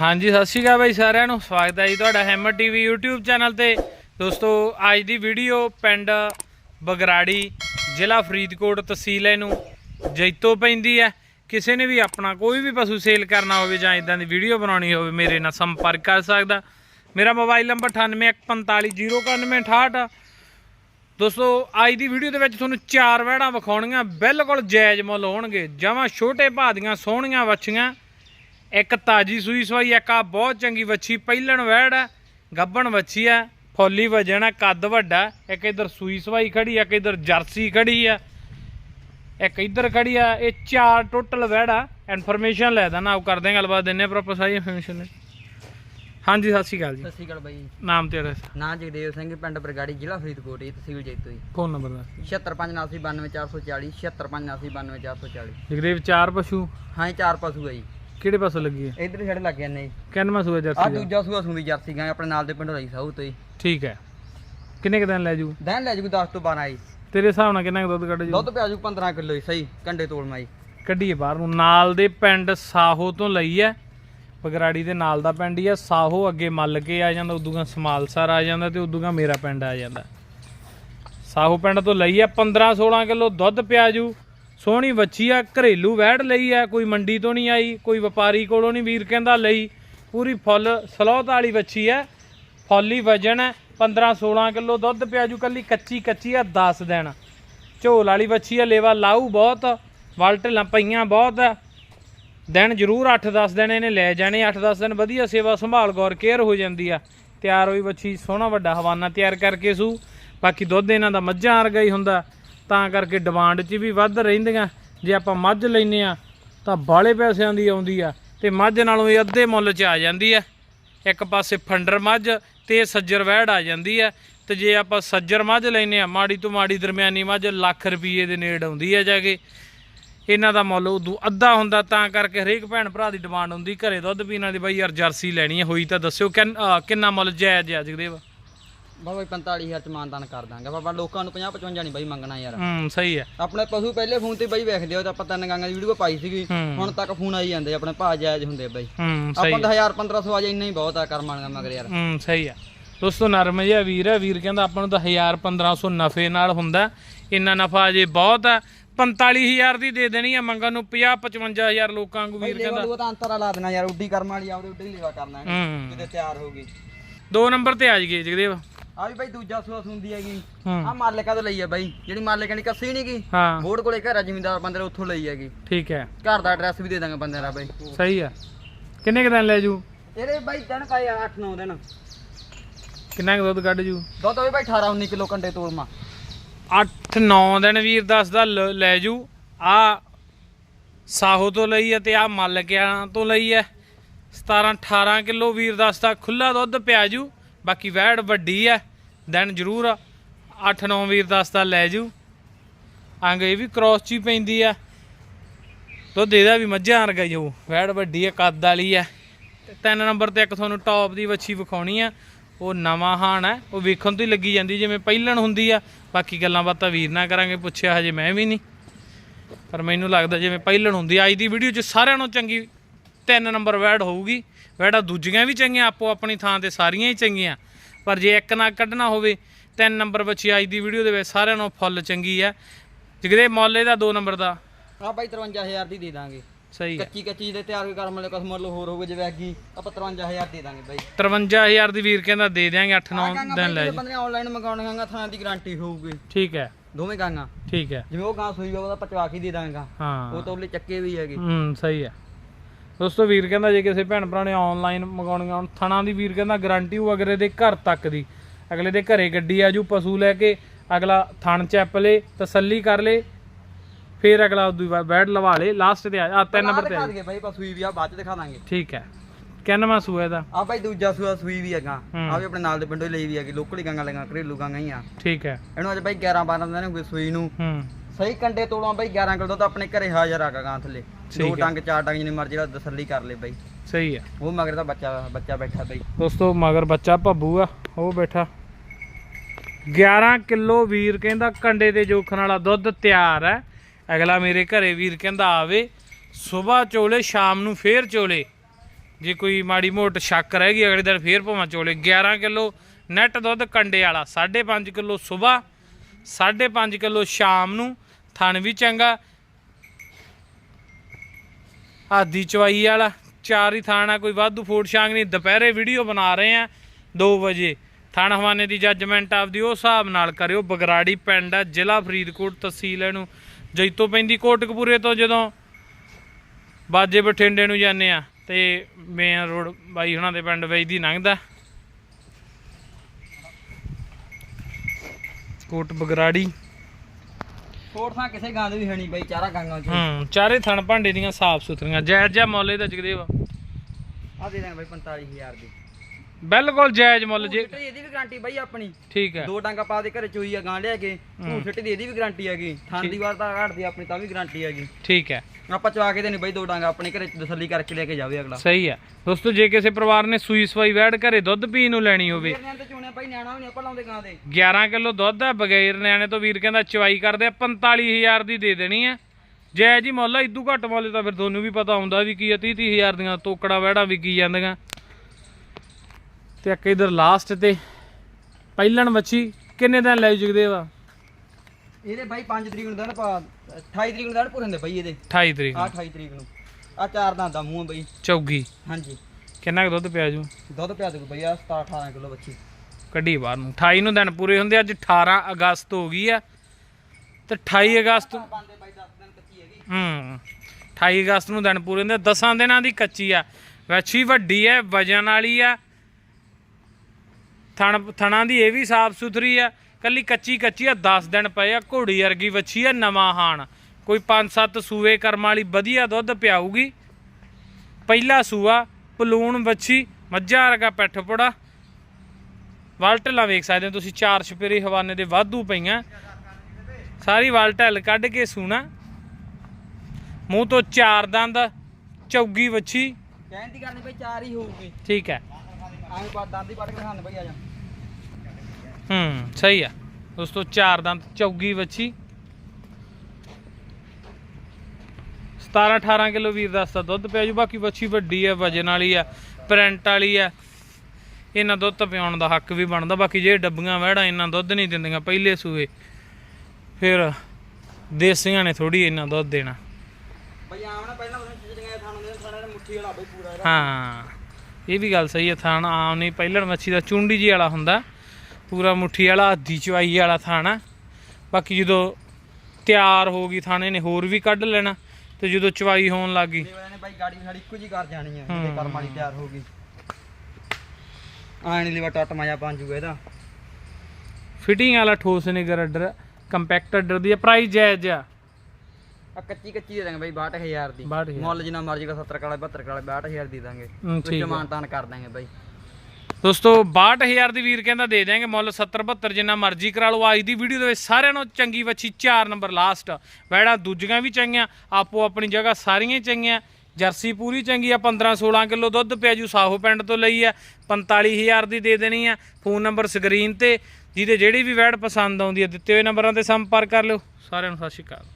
ਹਾਂਜੀ, ਸਤਿ ਸ਼੍ਰੀ ਅਕਾਲ ਬਾਈ ਸਾਰਿਆਂ ਨੂੰ। ਸਵਾਗਤ ਹੈ ਜੀ ਤੁਹਾਡਾ ਹੈਮਰ ਟੀਵੀ YouTube ਚੈਨਲ ਤੇ। ਦੋਸਤੋ, ਅੱਜ ਦੀ ਵੀਡੀਓ ਪਿੰਡ ਬਗਰਾੜੀ, ਜ਼ਿਲ੍ਹਾ ਫਰੀਦਕੋਟ ਤਹਿਸੀਲ ਇਹਨੂੰ। ਜੈਤੋ ਪੈਂਦੀ ਹੈ। ਕਿਸੇ ਨੇ ਵੀ ਆਪਣਾ ਕੋਈ ਵੀ ਪਸ਼ੂ ਸੇਲ ਕਰਨਾ ਹੋਵੇ ਜਾਂ ਇਦਾਂ ਦੀ ਵੀਡੀਓ ਬਣਾਉਣੀ ਹੋਵੇ, ਮੇਰੇ ਨਾਲ ਸੰਪਰਕ ਕਰ ਸਕਦਾ। ਮੇਰਾ ਮੋਬਾਈਲ ਨੰਬਰ 9815409168 ਦੋਸਤੋ, ਅੱਜ ਦੀ ਵੀਡੀਓ ਦੇ ਵਿੱਚ ਤੁਹਾਨੂੰ ਚਾਰ ਵਹਿੜਾਂ ਵਿਖਾਉਣੀਆਂ। ਬਿਲਕੁਲ ਜਾਇਜ਼ ਮੁੱਲ ਹੋਣਗੇ। ਜਮਾਂ ਛੋਟੇ ਭਾਅ ਦੀਆਂ, ਸੋਹਣੀਆਂ, ਵੱਛੀਆਂ। ਇੱਕ ਤਾਜੀ ਸੂਈ ਸਵਾਈ ਇੱਕ ਆ ਬਹੁਤ ਚੰਗੀ ਵੱਛੀ ਪਹਿਲਣ ਵਹਿੜ ਹੈ ਗੱਬਣ ਵੱਛੀ ਹੈ ਫੁੱਲੀ ਵਜਣ ਹੈ ਕੱਦ ਵੱਡਾ ਹੈ। ਇੱਕ ਇਧਰ ਸੂਈ ਸਵਾਈ ਖੜੀ ਹੈ ਇੱਕ ਇਧਰ ਜਰਸੀ ਖੜੀ ਹੈ ਇੱਕ ਇਧਰ ਖੜੀ ਆ ਇਹ ਚਾਰ ਟੋਟਲ ਵਹਿੜਾ ਇਨਫੋਰਮੇਸ਼ਨ ਲੈ ਦਾ ਨਾ ਕਰਦੇ ਹਾਂ ਗੱਲਬਾਤ ਦਿੰਨੇ ਪ੍ਰੋਪਰ ਸਾਰੀ ਇਨਫੋਰਮੇਸ਼ਨ ਹਾਂਜੀ ਸਤਿ ਸ਼੍ਰੀ ਅਕਾਲ ਜੀ। ਸਤਿ ਸ਼੍ਰੀ ਅਕਾਲ ਬਾਈ। ਨਾਮ ਤੇਰਾ ਨਾਂ ਜਗਦੇਵ ਸਿੰਘ ਪਿੰਡ ਬਰਗਾੜੀ ਜ਼ਿਲ੍ਹਾ ਫਰੀਦਕੋਟ ਜੀ ਤਹਿਸੀਲ ਜੈਤੋ ਜੀ ਫੋਨ ਨੰਬਰ ਦਾ 7594492440 7594492440 ਜਗਦੇਵ ਚਾਰ ਪਸ਼ੂ? ਹਾਂ ਚਾਰ ਪਸ਼ੂ ਆ ਜੀ। ਕਿਹੜੇ ਪਾਸੋਂ ਲੱਗੀ ਹੈ? ਇਧਰ ਛੜ ਲੱਗ ਜਾਂਦੇ ਜੀ। ਕਿੰਨਵਾਂ ਸੂਆ ਆ ਜਰਸੀ ਦਾ। ਦੂਜਾ ਸੂਆ ਸੁੰਦੀ ਜਰਸੀ ਗਾਂ ਆਪਣੇ ਨਾਲ ਦੇ ਪਿੰਡੋਂ ਲਈ ਸਾਊ ਤੋਂ ਜੀ। ਠੀਕ ਹੈ। ਕਿੰਨੇ ਕੁ ਦਿਨ ਲੈ ਜੂ? ਦਹਿਨ ਲੈ ਜੂ 10 ਤੋਂ 12 ਜੀ। ਤੇਰੇ ਹਿਸਾਬ ਨਾਲ ਕਿੰਨਾ ਕੁ ਦੁੱਧ ਕੱਢ ਜੂ? ਦੁੱਧ ਪਿਆ ਜੂ 15 ਕਿਲੋ ਜੀ ਸਹੀ ਕੰਡੇ ਤੋਲ ਮਾਈ। ਕੱਢੀਏ ਬਾਹਰ ਨੂੰ। ਨਾਲ ਦੇ ਪਿੰਡ ਸਾਹੋ ਤੋਂ ਲਈ ਹੈ। ਬਗਰਾੜੀ ਦੇ ਨਾਲ ਦਾ ਪਿੰਡ ਹੀ ਹੈ। ਸਾਹੋ ਅੱਗੇ ਮੱਲ ਕੇ ਆ ਜਾਂਦਾ ਉਦੋਂ ਸਮਾਲਸਰ ਆ ਜਾਂਦਾ ਤੇ ਉਦੋਂ ਮੇਰਾ ਪਿੰਡ ਆ ਜਾਂਦਾ। ਸਾਹੋ ਪਿੰਡ ਤੋਂ ਲਈ ਹੈ। 15 16 ਕਿਲੋ ਦੁੱਧ ਪਿਆਜੂ ਸੋਹਣੀ ਵੱਛੀ ਆ, ਘਰੇਲੂ ਵਹਿੜ ਲਈ ਹੈ ਕੋਈ ਮੰਡੀ ਤੋਂ ਨਹੀਂ ਆਈ, ਕੋਈ ਵਪਾਰੀ ਕੋਲੋਂ ਨਹੀਂ, ਵੀਰ ਕਹਿੰਦਾ ਲਈ। ਪੂਰੀ ਫੁੱਲ, ਸਲੋਤ ਵਾਲੀ ਵੱਛੀ ਹੈ ਫੁੱਲੀ ਵਜਨ ਹੈ 15 16 ਕਿਲੋ ਦੁੱਧ ਪਿਆਜੂ ਕੱਲੀ, ਕੱਚੀ ਕੱਚੀ ਆ 10 ਦਿਨ। ਝੋਲ ਵਾਲੀ ਵੱਛੀ ਆ, ਲੇਵਾ ਲਾਊ ਬਹੁਤ ਵਲਟਲਾਂ ਪਈਆਂ ਬਹੁਤ ਆ। ਦਿਨ ਜ਼ਰੂਰ 8-10 ਦਿਨ ਇਹਨੇ ਲੈ ਜਾਣੇ 8-10 ਦਿਨ ਵਧੀਆ ਸੇਵਾ ਸੰਭਾਲ, ਗੌਰ, ਕੇਅਰ ਹੋ ਜਾਂਦੀ ਆ। ਤਿਆਰ ਹੋਈ ਵੱਛੀ, ਸੋਹਣਾ ਵੱਡਾ ਹਵਾਨਾ ਤਿਆਰ ਕਰਕੇ ਸੂ। ਬਾਕੀ ਦੁੱਧ ਇਹਨਾਂ ਦਾ ਮੱਝਾਂ ਵਰਗਾ ਹੀ ਹੁੰਦਾ। ਤਾਂ ਕਰਕੇ ਡਿਮਾਂਡ 'ਚ ਵੀ ਵੱਧ ਰਹਿੰਦੀਆਂ। ਜੇ ਆਪਾਂ ਮੱਝ ਲੈਨੇ ਆ ਤਾਂ ਬਾਲੇ ਪੈਸਿਆਂ ਦੀ ਆਉਂਦੀ ਆ ਤੇ ਮੱਝ ਨਾਲੋਂ ਇਹ ਅੱਧੇ ਮੁੱਲ 'ਚ ਆ ਜਾਂਦੀ ਆ। ਇੱਕ ਪਾਸੇ ਫੰਡਰ ਮੱਝ ਤੇ ਸੱਜਰ ਵਹਿੜ ਆ ਜਾਂਦੀ ਆ। ਤੇ ਜੇ ਆਪਾਂ ਸੱਜਰ ਮੱਝ ਲੈਨੇ ਆ ਮਾੜੀ ਤੋਂ ਮਾੜੀ ਦਰਮਿਆਨੀ ਮੱਝ ਲੱਖ ਰੁਪਏ ਦੇ ਨੇੜ ਆਉਂਦੀ ਆ ਜਾ ਕੇ। ਇਹਨਾਂ ਦਾ ਮੁੱਲ ਉਦੋਂ ਅੱਧਾ ਹੁੰਦਾ, ਤਾਂ ਕਰਕੇ ਹਰੇਕ ਭੈਣ ਭਰਾ ਦੀ ਡਿਮਾਂਡ ਹੁੰਦੀ। ਘਰੇ ਦੁੱਧ ਪੀਣਾ ਦੀ ਬਾਈ ਯਾਰ ਜਰਸੀ ਲੈਣੀ ਹੈ ਹੋਈ ਤਾਂ ਦੱਸਿਓ ਕਿੰਨਾ ਮੁੱਲ ਜਾਇਜ਼ ਆ ਜਗਦੇਵ? ਬਾਬਾ ਜੀ 45000 ਚ ਮਾਨਦਾਨ ਕਰ ਦਾਂਗੇ। ਬਾਬਾ ਲੋਕਾਂ ਨੂੰ 50 55 ਨਹੀਂ ਬਾਈ ਮੰਗਣਾ ਯਾਰ। ਹੂੰ ਸਹੀ ਹੈ। ਆਪਣੇ ਪਸ਼ੂ ਪਹਿਲੇ ਫੋਨ ਤੇ ਬਾਈ ਵੇਖਦੇ ਹੋ ਤਾਂ ਆਪਾਂ ਤਿੰਨ ਗਾਂਗਾ ਦੀ ਵੀਡੀਓ ਪਾਈ ਸੀਗੀ। ਹੂੰ। ਹੁਣ ਤੱਕ ਫੋਨ ਆਈ ਜਾਂਦੇ ਆਪਣੇ ਭਾਅ ਜਾਇਜ਼ ਹੁੰਦੇ ਬਾਈ। ਹੂੰ ਸਹੀ ਆਪਾਂ ਤਾਂ 1000 1500 ਆ ਜਾ ਇੰਨਾ ਹੀ ਬਹੁਤ ਆ ਕਰ ਮੰਗਾ ਮਗਰ ਯਾਰ। ਹੂੰ ਸਹੀ ਆ ਦੋਸਤੋ ਨਰਮ ਜਿਹਾ ਵੀਰ ਹੈ। ਵੀਰ ਕਹਿੰਦਾ ਆਪਾਂ ਨੂੰ ਤਾਂ 1000 1500 ਨਫੇ ਨਾਲ ਹੁੰਦਾ। ਇੰਨਾ ਨਫਾ ਜੇ ਬਹੁਤ ਆ। 45000 ਦੀ ਦੇ ਦੇਣੀ ਆ ਮੰਗਣ ਨੂੰ 50 55000 ਲੋਕਾਂ ਨੂੰ ਵੀਰ ਕਹਿੰਦਾ। ਕਹਿੰਦਾ ਤਾਂ ਅੰਤਰਾ ਲਾ ਦੇਣਾ ਯਾਰ ਉੱਡੀ ਕਰਮ ਵਾਲੀ ਆਪਦੇ ਉੱਡੀ ਲੇਵਾ ਕਰਨਾ। ਹੈ। ਹੂੰ ਕਿਤੇ ਤਿਆਰ ਹੋ ਗਈ। ਦੋ ਨੰਬਰ ਤੇ ਆ ਜਗੇ ਜਗਦੇਵ। ਆ ਵੀ ਬਾਈ ਦੂਜਾ ਸੂਆ ਸੁੰਦੀ ਹੈਗੀ। ਆ ਮਾਲਕਾਂ ਤੋਂ ਲਈ ਆ ਬਾਈ ਜਿਹੜੀ ਮਾਲਕਾਂ ਨੇ ਕੱਸੀ ਨਹੀਂ ਗਈ ਹਾਂ। ਬੋਰਡ ਕੋਲੇ ਘਰ ਆ ਜ਼ਿਮੀਂਦਾਰ ਬੰਦੇ ਨੇ ਉੱਥੋਂ ਲਈ ਹੈਗੀ। ਠੀਕ ਹੈ। ਘਰ ਦਾ ਐਡਰੈਸ ਵੀ ਦੇ ਦਾਂਗੇ ਬੰਦੇ ਦਾ ਬਾਈ। ਸਹੀ ਆ ਕਿੰਨੇ ਕੁ ਦਿਨ ਲੈ ਜੂ? ਇਹਦੇ ਬਾਈ ਦਿਨ ਕਾਏ 8 9 ਦਿਨ। ਕਿੰਨਾ ਕੁ ਦੁੱਧ ਕੱਢ ਜੂ? ਦੁੱਧ ਹੋਵੇ ਬਾਈ 18 19 ਕਿਲੋ ਕੰਡੇ ਤੋਲਮਾ 8-9 ਦਿਨ ਵੀਰ ਦੱਸਦਾ ਲ- ਲੈ ਜੂ। ਆ ਸਾਹੋ ਤੋਂ ਲਈ ਹੈ ਤੇ ਆ ਮਲਕਿਆਂ ਤੋਂ ਲਈ ਹੈ। 17-18 ਕਿਲੋ ਵੀਰ ਦੱਸਦਾ ਖੁੱਲਾ ਦੁੱਧ ਪਿਆ ਜੂ। ਬਾਕੀ ਵੈੜ ਵੱਡੀ ਹੈ। ਦੈਨ ਜ਼ਰੂਰ 8-9 ਵੀਰ ਦੱਸਦਾ ਲੈ ਜੂ ਅੰਗ ਇਹ ਵੀ ਕ੍ਰੋਸ ਚ ਹੀ ਪੈਂਦੀ ਆ। ਦੁੱਧ ਇਹਦਾ ਵੀ ਮੱਝਾਂ ਵਰਗਾ ਹੀ ਹੋਊ। ਵੈੜ ਵੱਡੀ ਹੈ ਕੱਦ ਵਾਲੀ ਹੈ ਤਿੰਨ ਨੰਬਰ ਤੇ ਇੱਕ ਤੁਹਾਨੂੰ ਟੌਪ ਦੀ ਵੱਛੀ ਵਿਖਾਉਣੀ ਆ। ਉਹ ਨਵਾਂ ਹਾਣ ਹੈ ਉਹ ਵੇਖਣ ਤੋਂ ਹੀ ਲੱਗੀ ਜਾਂਦੀ, ਜਿਵੇਂ ਪਹਿਲਣ ਹੁੰਦੀ ਆ। ਬਾਕੀ ਗੱਲਾਂ ਬਾਤਾਂ ਵੀਰ ਨਾਲ ਕਰਾਂਗੇ, ਪੁੱਛਿਆ ਹਜੇ ਮੈਂ ਵੀ ਨਹੀਂ। ਪਰ ਮੈਨੂੰ ਲੱਗਦਾ ਜਿਵੇਂ ਪਹਿਲਣ ਹੁੰਦੀ ਅੱਜ ਦੀ ਵੀਡੀਓ 'ਚ ਸਾਰਿਆਂ ਨੂੰ ਚੰਗੀ ਤਿੰਨ ਨੰਬਰ ਵੈੜ ਹੋਊਗੀ। ਵੈੜਾਂ ਦੂਜੀਆਂ ਵੀ ਚੰਗੀਆਂ, ਆਪੋ ਆਪਣੀ ਥਾਂ ਤੇ ਸਾਰੀਆਂ ਹੀ ਚੰਗੀਆਂ। ਪਰ ਜੇ ਇੱਕ ਨਾ ਕੱਢਣਾ ਹੋਵੇ ਤਿੰਨ ਨੰਬਰ ਬੱਚੀ ਅੱਜ ਦੀ ਵੀਡੀਓ ਦੇ ਵਿੱਚ ਸਾਰਿਆਂ ਨੂੰ ਫੁੱਲ ਚੰਗੀ ਆ ਜਿਗਦੇ ਮੌਲੇ ਦਾ 2 ਨੰਬਰ ਦਾ। ਆ ਬਾਈ 53000 ਦੀ ਦੇ ਦਾਂਗੇ। ਸਹੀ ਹੈ। ਕੱਚੀ ਕੱਚੀ ਦੇ ਤਿਆਰ ਕਰ ਮਲੇ ਕਸ ਮੁੱਲ ਹੋਰ ਹੋਵੇ ਜਿਵੇਂ ਅੱਗੀ ਆਪਾਂ 53000 ਦੇ ਦਾਂਗੇ ਬਾਈ। 53000 ਦੀ ਵੀਰ ਕਹਿੰਦਾ ਦੇ ਦਿਆਂਗੇ 8-9 ਆਹ ਗਾਂਗਾ ਦਿਨ ਲੈ ਜੀ ਬੰਦੇ ਆਨਲਾਈਨ ਮੰਗਾਉਣਾਂਗਾ ਥਾਂ ਦੀ ਗਾਰੰਟੀ ਹੋਊਗੀ। ਠੀਕ ਹੈ। ਦੋਵੇਂ ਗਾਂਗਾ। ਠੀਕ ਹੈ। ਜਿਵੇਂ ਉਹ ਗਾਂ ਸੂਈ ਹੋਵੇ ਉਹਦਾ ਪਚਵਾ ਕੇ ਦੇ ਦਾਂਗਾ। ਹਾਂ। ਉਹ ਤਾਂ ਉਹਲੇ ਚੱਕੇ ਵੀ ਹੈਗੇ। ਹੂੰ ਸਹੀ ਹੈ। ਦੋਸਤੋ ਵੀਰ ਕਹਿੰਦਾ ਜੇ ਕਿਸੇ ਭੈਣ ਭਰਾ ਨੇ ਆਨਲਾਈਨ ਮੰਗਾਉਣੀਆਂ ਹੋਣ ਥਣਾ ਦੀ ਵੀਰ ਕਹਿੰਦਾ ਗਾਰੰਟੀ ਉਹ ਅਗਲੇ ਦੇ ਘਰ ਤੱਕ ਦੀ। ਅਗਲੇ ਦੇ ਘਰੇ ਗੱਡੀ ਆਜੂ ਪਸ਼ੂ ਲੈ ਕੇ ਅਗਲਾ ਥਣ ਚੱਪ ਲੇ ਤਸੱਲੀ ਕਰ ਲੇ ਫਿਰ ਅਗਲਾ ਉਦੋਂ ਬਾਅਦ ਬੈਡ ਲਵਾ ਲੇ ਲਾਸਟ ਤੇ ਆ ਆ ਤਿੰਨ ਨੰਬਰ ਤੇ ਆ ਦਿਖਾ। ਦਈਏ ਬਾਈ ਆਪਾਂ ਸੂਈ ਵੀ ਆ ਬਾਅਦ ਚ ਦਿਖਾ ਦਾਂਗੇ। ਠੀਕ ਹੈ। ਕਿੰਨਵਾਂ ਸੂਆ ਇਹਦਾ? ਆ ਬਾਈ ਦੂਜਾ ਸੂਆ ਸੂਈ ਵੀ ਹੈਗਾ। ਆ ਵੀ ਆਪਣੇ ਨਾਲ ਦੇ ਪਿੰਡੋਂ ਲਈ ਵੀ ਹੈਗੀ ਲੋਕਲੀ ਗਾਂਗਾ ਲਗਾ ਘਰੇਲੂ ਗਾਂਗਾ ਹੀ ਆ। ਠੀਕ ਹੈ। ਇਹਨੂੰ ਅੱਜ ਬਾਈ 11 12 ਦਿਨ ਹੋ ਗਏ ਸੂਈ ਨੂੰ। ਹੂੰ। ਸਹੀ ਕੰਡੇ ਤੋਲਾਂ ਬਾਈ 11 ਕਿਲੋ ਤਾਂ ਆਪਣੇ ਘਰੇ ਹਾਜ਼ਰ ਆਗਾ ਗਾਂ ਥੱਲੇ। ਦੋ। ਟੰਗ ਚਾਰ ਟੰਗ ਜਿੰਨੀ ਮਰਜ਼ੀ ਦਾ ਤਸੱਲੀ ਕਰ ਲੈ ਬਾਈ। ਸਹੀ ਹੈ। ਉਹ ਮਗਰ ਦਾ ਬੱਚਾ ਬੱਚਾ ਬੈਠਾ ਬਾਈ। ਦੋਸਤੋ ਮਗਰ ਬੱਚਾ ਭੱਬੂ ਆ ਉਹ ਬੈਠਾ। 11 ਕਿਲੋ ਵੀਰ ਕਹਿੰਦਾ ਕੰਡੇ ਦੇ ਜੋਖਣ ਵਾਲਾ ਦੁੱਧ ਤਿਆਰ ਹੈ। ਅਗਲਾ ਮੇਰੇ ਘਰੇ ਵੀਰ ਕਹਿੰਦਾ ਆਵੇ ਸਵੇਰ ਚੋਲੇ ਸ਼ਾਮ ਨੂੰ ਫੇਰ ਚੋਲੇ। ਜੇ ਕੋਈ ਮਾੜੀ ਮੋਟ ਸ਼ੱਕ ਰਹਿ ਗਈ ਅਗਲੇ ਦਿਨ ਫੇਰ ਭਾਵੇਂ ਚੋਲੇ। 11 ਕਿਲੋ ਨੈਟ ਦੁੱਧ ਕੰਡੇ ਵਾਲਾ 5.5 ਕਿਲੋ ਸਵੇਰ 5.5 ਕਿਲੋ ਸ਼ਾਮ ਨੂੰ ਥਣ ਵੀ ਚੰਗਾ। ਆਦੀ ਚਵਾਈ ਵਾਲਾ, ਚਾਰ ਹੀ ਥਾਣਾ, ਕੋਈ ਵਾਧੂ ਫੋੜ ਸ਼ਾਂਗ ਨਹੀਂ। ਦੁਪਹਿਰੇ ਵੀਡੀਓ ਬਣਾ ਰਹੇ ਆ 2 ਵਜੇ। ਥਾਣਾ ਹਵਾਨੇ ਦੀ ਜੱਜਮੈਂਟ ਆਪਦੀ ਉਹ ਹਿਸਾਬ ਨਾਲ ਕਰਿਓ। ਬਗਰਾੜੀ ਪਿੰਡ ਆ, ਜ਼ਿਲ੍ਹਾ ਫਰੀਦਕੋਟ ਤਹਿਸੀਲ ਇਹਨੂੰ। ਜੈਤੋ ਪੈਂਦੀ ਕੋਟਕਪੂਰੇ ਤੋਂ ਜਦੋਂ ਬਾਜੇ ਬਠਿੰਡੇ ਨੂੰ ਜਾਂਦੇ ਆ। ਤੇ ਮੇਨ ਰੋਡ ਬਾਈ ਹੁਣਾਂ ਦੇ ਪਿੰਡ ਵੇਚਦੀ ਲੰਘਦਾ। ਕੋਟ ਬਗਰਾੜੀ। ਫੋੜ ਥਾਂ ਕਿਸੇ ਗਾਂ ਦੇ ਵੀ ਹੈ ਨਹੀਂ ਬਾਈ ਚਾਰਾ ਗਾਂਗਾਂ ਚ। ਹੂੰ ਚਾਰੇ ਥਣ ਭਾਂਡੇ ਦੀਆਂ ਸਾਫ਼ ਸੁਥਰੀਆਂ ਜਾਇਜ਼ ਜਿਹਾ ਮੁੱਲ ਇਹਦਾ ਜਗਦੇਵ। ਆ ਦੇ ਦਾਂਗੇ ਬਾਈ 45000 ਦੀ। ਬਿਲਕੁਲ ਜਾਇਜ਼ ਮੁੱਲ ਜੇ। ਇਹਦੀ ਵੀ ਗਾਰੰਟੀ ਬਾਈ ਆਪਣੀ। ਠੀਕ ਹੈ। ਦੋ ਡਾਂਗਾ ਪਾ ਦੇ ਘਰੇ ਚੋਈ ਆ ਗਾਂ ਲਿਆ ਕੇ ਭੂਰ ਸਿੱਟੇ ਦੀ ਇਹਦੀ ਵੀ ਗਾਰੰਟੀ ਹੈਗੀ। ਥਾਂ ਦੀ ਵਾਰ ਤਾਂ ਘਾਟਦੀ ਆਪਣੀ ਤਾਂ ਵੀ ਗਾਰੰਟੀ ਹੈਗੀ। ਠੀਕ ਹੈ। ਆਪਾਂ ਚਵਾ ਕੇ ਦੇਣੀ ਬਾਈ ਦੋ ਡਾਂਗਾ ਆਪਣੇ ਘਰੇ ਤਸੱਲੀ ਕਰਕੇ ਲੈ ਕੇ ਜਾਵੇ ਅਗਲਾ। ਸਹੀ ਹੈ। ਦੋਸਤੋ ਜੇ ਕਿਸੇ ਪਰਿਵਾਰ ਨੇ ਸੂਈ ਸਵਾਈ ਵੈੜ ਘਰੇ ਦੁੱਧ ਪੀਣ ਨੂੰ ਲੈਣੀ ਹੋਵੇ। ਇਹਨਾਂ ਤੇ ਚੋਣੇ ਬਾਈ ਨਿਆਣਾ ਵੀ ਨਹੀਂ ਆਪਾਂ ਲਾਉਂਦੇ ਗਾਂ ਦੇ। 11 ਕਿਲੋ ਦੁੱਧ ਆ ਬਗੈਰ ਨਿਆਣੇ ਤੋਂ ਵੀਰ ਕਹਿੰਦਾ ਚਵਾਈ ਕਰਦੇ ਆ 45000 ਦੀ ਦੇ ਦੇਣੀ ਆ ਜੈ ਜੀ ਮੁੱਲ ਇਦੂ ਘੱਟ ਮੁੱਲ ਤਾਂ ਫਿਰ ਤੁਹਾਨੂੰ ਵੀ ਪਤਾ ਹੁੰਦਾ ਵੀ ਕੀ ਆ 30 30000 ਦੀਆਂ ਤੋਕੜਾ ਵੈੜਾ ਵਿਕੀ ਜਾਂਦੀਆਂ। ਤੇ ਇੱਕ ਇਧਰ ਲਾਸਟ ਤੇ ਪਹਿਲਣ ਮੱਛੀ ਕਿੰਨੇ ਦਿਨ ਲੈ ਜਗਦੇ ਵਾ? ਇਹਦੇ ਬਾਈ 5 ਤਰੀਕ ਨੂੰ ਪਾ 28 ਤਰੀਕ ਨੂੰ ਦਿਨ ਪੂਰੇ ਹੁੰਦੇ ਬਾਈ ਇਹਦੇ। 28 ਤਰੀਕ ਆ ਨੂੰ 28 ਤਰੀਕ ਨੂੰ। ਆ ਚਾਰ ਦਾ ਦਾ ਮੂੰਹ ਬਾਈ। ਚੌਗੀ। ਹਾਂਜੀ। ਕਿੰਨਾ ਕੁ ਦੁੱਧ ਪਿਆ ਜੂ? ਦੁੱਧ ਪਿਆ ਦੇ ਬਾਈ ਆ 17 18 ਕਿਲੋ ਬੱਚੀ ਕੱਢੀ ਬਾਹਰ ਨੂੰ। 28 ਨੂੰ ਦਿਨ ਪੂਰੇ ਹੁੰਦੇ ਅੱਜ 18 ਅਗਸਤ ਹੋ ਗਈ ਆ। ਤੇ 28 ਅਗਸਤ ਬੰਦੇ ਬਾਈ 10 ਦਿਨ ਕੱਚੀ ਹੈਗੀ। ਹੂੰ। 28 ਅਗਸਤ ਨੂੰ ਦਿਨ ਪੂਰੇ ਹੁੰਦੇ 10 ਦਿਨਾਂ ਦੀ ਕੱਚੀ ਆ। ਵੱਛੀ ਵੱਡੀ ਐ ਵਜਨ ਵਾਲੀ ਆ ਥਣ ਥਣਾ ਦੀ ਇਹ ਵੀ ਸਾਫ਼ ਸੁਥਰੀ ਆ। ਕੱਲੀ ਕੱਚੀ ਕੱਚੀ ਆ 10 ਦਿਨ ਪਏ ਆ ਘੋੜੀ ਵਰਗੀ ਵੱਛੀ ਆ ਨਵਾਂ ਹਾਣ। ਕੋਈ 5-7 ਸੂਏ ਕਰਮ ਵਾਲੀ ਵਧੀਆ ਦੁੱਧ ਪਿਆਊਗੀ। ਪਹਿਲਾ ਸੂਆ ਪਲੂਣ ਵੱਛੀ ਮੱਝਾਂ ਵਰਗਾ ਪਿੱਠ ਪੜਾ। ਵਾਲਟਲਾਂ ਵੇਖ ਸਕਦੇ ਹੋ ਤੁਸੀਂ ਚਾਰ ਛਪੇਰੇ ਹਵਾਨੇ ਦੇ ਵਾਧੂ ਪਈਆਂ। ਸਾਰੀ ਵਾਲਟਲ ਕੱਢ ਕੇ ਸੂਣਾ। ਮੂੰਹ ਤੋਂ ਚਾਰ ਦੰਦ ਚੌਗੀ ਵੱਛੀ। ਕਹਿਣ ਦੀ ਕਰਨੀ ਬਾਈ ਚਾਰ ਹੀ ਹੋਊਗੀ। ਠੀਕ ਹੈ। ਐਵੇਂ ਪਾ ਦੰਦ ਹੀ ਪੜ ਕੇ ਖਾਣ ਬਾਈ ਆ ਜਾ। ਹੂੰ ਸਹੀ ਆ। ਦੋਸਤੋ ਚਾਰ ਦੰਦ ਚੌਗੀ ਵੱਛੀ। 17 18 ਕਿਲੋ ਵੀਰ ਦੱਸਦਾ ਦੁੱਧ ਪਿਆ ਜੂ ਬਾਕੀ ਵੱਛੀ ਵੱਡੀ ਆ ਵਜਨ ਵਾਲੀ ਆ ਪ੍ਰਿੰਟ ਵਾਲੀ ਆ। ਇਹਨਾਂ ਦੁੱਧ ਪਿਆਉਣ ਦਾ ਹੱਕ ਵੀ ਬਣਦਾ ਬਾਕੀ ਜੇ ਡੱਬੀਆਂ ਵਹਿੜਾਂ ਇਹਨਾਂ ਦੁੱਧ ਨਹੀਂ ਦਿੰਦੀਆਂ ਪਹਿਲੇ ਸੂਏ। ਫਿਰ ਦੇਸੀਆਂ ਨੇ ਥੋੜੀ ਇਹਨਾਂ ਦੁੱਧ ਦੇਣਾ। ਬਾਈ ਆਵਣਾ ਪਹਿਲਾਂ ਉਹਨਾਂ ਚੀਜ਼ਾਂ ਥਾਣ ਹੁੰਦੇ ਸਾਰਿਆਂ ਦੇ ਮੁੱਠੀ ਵਾਲਾ ਬਾਈ ਪੂਰਾ ਇਹਦਾ। ਹਾਂ। ਇਹ ਵੀ ਗੱਲ ਸਹੀ ਹੈ ਥਾਣ ਆਮ ਨਹੀਂ ਪਹਿਲਣ ਮੱਛੀ ਦਾ ਚੁੰਡੀ ਜੀ ਵਾਲਾ ਹੁੰਦਾ ਪੂਰਾ ਮੁੱਠੀ ਵਾਲਾ ਅੱਧੀ ਚਵਾਈ ਵਾਲਾ ਥਾਣਾ ਬਾਕੀ ਜਦੋਂ ਤਿਆਰ ਹੋ ਗਈ ਥਾਣੇ ਨੇ ਹੋਰ ਵੀ ਕੱਢ ਲੈਣਾ ਤੇ ਜਦੋਂ ਚਵਾਈ ਹੋਣ ਲੱਗ ਗਈ। ਤੇ ਨੇ ਬਾਈ ਗਾੜੀ ਸਾਡੀ ਇੱਕੋ ਜੀ ਕਰ ਜਾਣੀ ਆ ਇਹਦੇ ਕਰਮ ਵਾਲੀ ਤਿਆਰ ਹੋ ਗਈ। ਆਣ ਲਈ ਟੱਟ ਮਾਇਆ ਬਣ ਜੂਗਾ ਇਹਦਾ। ਫਿਟਿੰਗ ਵਾਲਾ ਠੋਸ ਨਿਗਰ ਅੱਡਰ ਕੰਪੈਕਟ ਅੱਡਰ ਦੀ ਪ੍ਰਾਈਸ ਜਾਇਜ਼ ਆ। ਆ ਕੱਚੀ ਕੱਚੀ ਦੇ ਦਾਂਗੇ ਬਾਈ 62000 ਦੀ। 62000 ਮੁੱਲ ਜਿੰਨਾ ਮਰਜ਼ੀ ਦਾ 70 ਕਾਲਾ 72 ਕਾਲਾ 62000 ਦੇ ਦਾਂਗੇ। ਠੀਕ। ਮਾਨਤਾਨ ਕਰ ਦਾਂਗੇ ਬਾਈ। ਦੋਸਤੋ 62000 ਦੀ ਵੀਰ ਕਹਿੰਦਾ ਦੇ ਦਿਆਂਗੇ ਮੁੱਲ 70 72 ਜਿੰਨਾ ਮਰਜ਼ੀ ਕਰਾ ਲਓ। ਅੱਜ ਦੀ ਵੀਡੀਓ ਦੇ ਵਿੱਚ ਸਾਰਿਆਂ ਨਾਲੋਂ ਚੰਗੀ ਵੱਛੀ 4 ਨੰਬਰ ਲਾਸਟ ਵੈੜਾ ਦੂਜੀਆਂ ਵੀ ਚੰਗੀਆਂ ਆਪੋ ਆਪਣੀ ਜਗ੍ਹਾ ਸਾਰੀਆਂ ਹੀ ਚੰਗੀਆਂ। ਜਰਸੀ ਪੂਰੀ ਚੰਗੀ ਆ 15 16 ਕਿਲੋ ਦੁੱਧ ਪਿਆ ਜੂ ਸਾਹੋ ਪਿੰਡ ਤੋਂ ਲਈ ਆ 45000 ਦੀ ਦੇ ਦੇਣੀ ਆ। ਫੋਨ ਨੰਬਰ ਸਕਰੀਨ ਤੇ ਜਿਹਦੇ ਜਿਹੜੀ ਵੀ ਵੈੜ ਪਸੰਦ ਆਉਂਦੀ ਆ ਦਿੱਤੇ ਹੋਏ ਨੰਬਰਾਂ ਤੇ ਸੰਪਰਕ ਕਰ ਲਿਓ। ਸਾਰਿਆਂ ਨੂੰ ਸਤਿ ਸ਼੍ਰੀ ਅਕਾਲ।